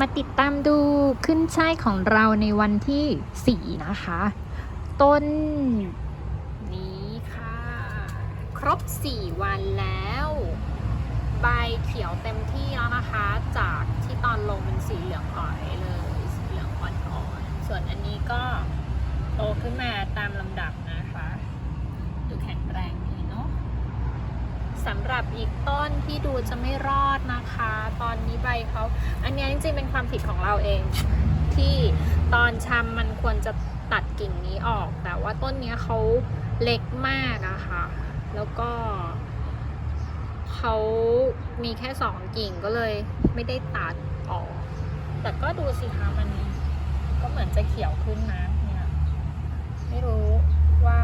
มาติดตามดูขึ้นช่ายของเราในวันที่ 4 นะคะ ต้นนี้ค่ะ ครบ 4 วันแล้ว ใบเขียวเต็มที่แล้วนะคะ จากที่ตอนลงเป็นสีเหลืองอ่อยเลยสีเหลืองอ่อนๆส่วนอันนี้ก็โตขึ้นมาตามลำดับนะคะ ดูแข็งแรงดี สำหรับอีกต้นที่ดูจะไม่รอดนะคะ ตอนนี้ใบเขาอันนี้จริงๆเป็นความผิดของเราเอง ที่ตอนชำมันควรจะตัดกิ่งนี้ออก แต่ว่าต้นนี้เขาเล็กมากอะค่ะ แล้วก็เขามีแค่สองกิ่งก็เลยไม่ได้ตัดออก แต่ก็ดูสิคะมันก็เหมือนจะเขียวขึ้นนะเนี่ยไม่รู้ว่า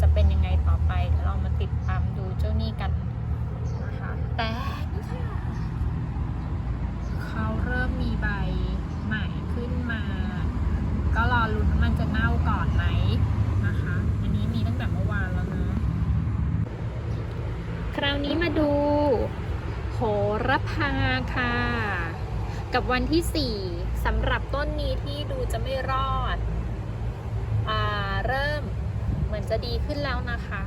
จะเป็นยังไงต่อไป เดี๋ยวเรามาติดตามดูเจ้านี่กันนะคะ แต่นี่ค่ะเขาเริ่มมีใบใหม่ขึ้นมา ก็รอลุ้นว่ามันจะเน่าก่อนไหมนะคะ อันนี้มีตั้งแต่เมื่อวานแล้วนะ คราวนี้มาดูโหระพาค่ะ กับวันที่ 4สำหรับต้นนี้ที่ดูจะไม่รอดอ่าเริ่มเหมือนจะดีขึ้นแล้วนะคะ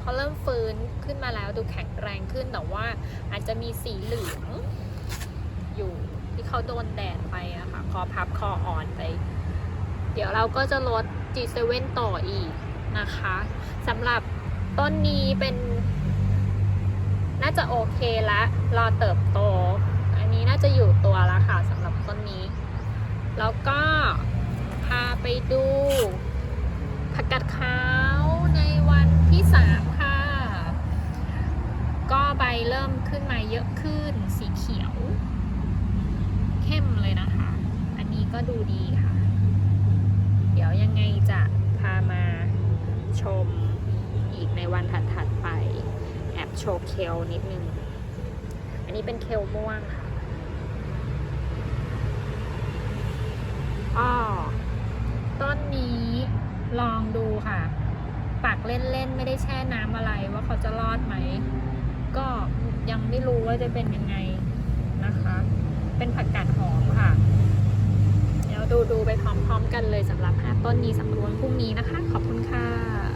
เขาเริ่มฟื้นขึ้นมาแล้วดูแข็งแรงขึ้นแต่ว่าอาจจะมีสีเหลืองอยู่ที่เขาโดนแดดไปอะค่ะคอพับคออ่อนไป เดี๋ยวเราก็จะลด G7 ต่ออีกนะคะสำหรับต้นนี้เป็น เคละรอเติบโต อันนี้น่าจะอยู่ตัวแล้วค่ะสำหรับต้นนี้ แล้วก็พาไปดูผักกาดขาวในวันที่สามค่ะ ก็ใบเริ่มขึ้นมาเยอะขึ้นสีเขียว เข้มเลยนะคะ อันนี้ก็ดูดีค่ะ เดี๋ยวยังไงจะพามาชมอีกในวันถัดๆไป แอบโชว์เคลนิดนึง อันนี้เป็นเคลม่วงค่ะอ้อต้นนี้ลองดูค่ะปักเล่นๆ ไม่ได้แช่น้ำอะไรว่าเขาจะรอดไหม ก็ยังไม่รู้ว่าจะเป็นยังไงนะคะ เป็นผักกาดหอมค่ะเดี๋ยวดูดูๆไปพร้อมๆกันเลยสำหรับ5ต้นนี้สำรวันพรุ่งนี้นะคะ ขอบคุณค่ะ